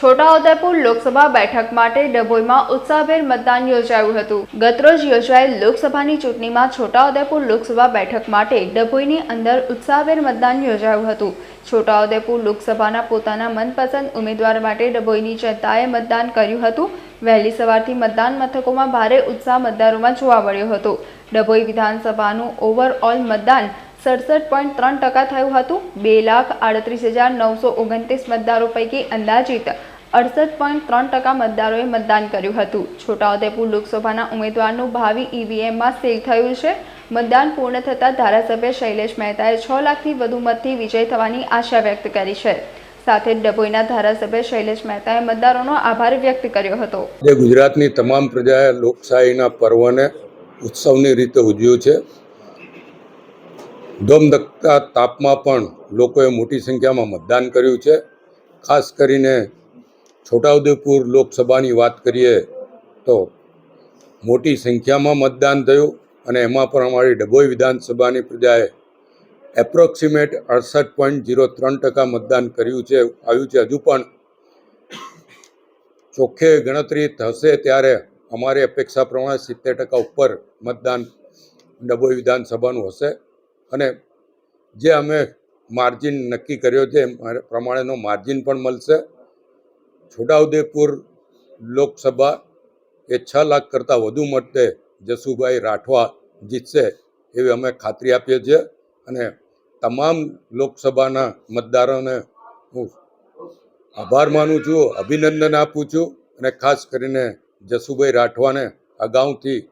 છોટાઉદેપુર લોકસભા બેઠક માટે ડભોઈમાં ઉત્સાહભેર મતદાન યોજાયું હતું. ગતરોજ યોજાયેલ લોકસભાની ચૂંટણીમાં છોટાઉદેપુર લોકસભા બેઠક માટે ડભોઈની અંદર ઉત્સાહભેર મતદાન યોજાયું હતું. છોટાઉદેપુર લોકસભાના પોતાના મનપસંદ ઉમેદવાર માટે ડભોઈની જનતાએ મતદાન કર્યું હતું. વહેલી સવારથી મતદાન મથકોમાં ભારે ઉત્સાહ મતદારોમાં જોવા મળ્યો હતો. ડભોઈ વિધાનસભાનું ઓવરઓલ મતદાન સડસઠ પોઈન્ટ ત્રણ ટકા થયું હતું. બે લાખ આડત્રીસ હજાર નવસો ઓગણત્રીસ મતદારો પૈકી અંદાજિત અડસઠ પોઈન્ટ ત્રણ ટકા મતદારોએ મતદાન કર્યું હતું. છોટાઉદેપુર લોકસભાના ઉમેદવારનું ભાવિ ઈવીએમમાં સીલ થયું છે. મતદાન પૂર્ણ થતાં ધારાસભ્ય શૈલેષ મહેતાએ છ લાખથી વધુ મતથી વિજય થવાની આશા વ્યક્ત કરી છે. સાથે ડભોઈના ધારાસભ્ય શૈલેષ મહેતાએ મતદારોનો આભાર વ્યક્ત કર્યો હતો. જે ગુજરાતની તમામ પ્રજાએ લોકશાહીના પર્વને ઉત્સવની રીતે ઉજવ્યું છે. ધોમધકતા તાપમાં પણ લોકોએ મોટી સંખ્યામાં મતદાન કર્યું છે. ખાસ કરીને છોટાઉદેપુર લોકસભાની વાત કરીએ તો મોટી સંખ્યામાં મતદાન થયું અને એમાં પણ અમારી ડભોઈ વિધાનસભાની પ્રજાએ એપ્રોક્સિમેટ અડસઠ પોઈન્ટ જીરો ત્રણ ટકા મતદાન કર્યું છે, આવ્યું છે. હજુ પણ ચોખ્ખે ગણતરી થશે ત્યારે અમારી અપેક્ષા પ્રમાણે સિત્તેર ટકા ઉપર મતદાન ડભોઈ વિધાનસભાનું હશે અને જે અમે માર્જિન નક્કી કર્યો છે એ પ્રમાણેનો માર્જિન પણ મળશે. છોટાઉદેપુર લોકસભા એ છ લાખ કરતાં વધુ મતે જસુભાઈ રાઠવા જીતશે એવી અમે ખાતરી આપીએ છીએ. અને તમામ લોકસભાના મતદારોને હું આભાર માનું છું, અભિનંદન આપું છું અને ખાસ કરીને જસુભાઈ રાઠવાને અગાઉથી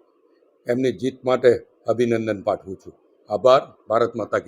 એમની જીત માટે અભિનંદન પાઠવું છું. આભાર. ભારત માતા કી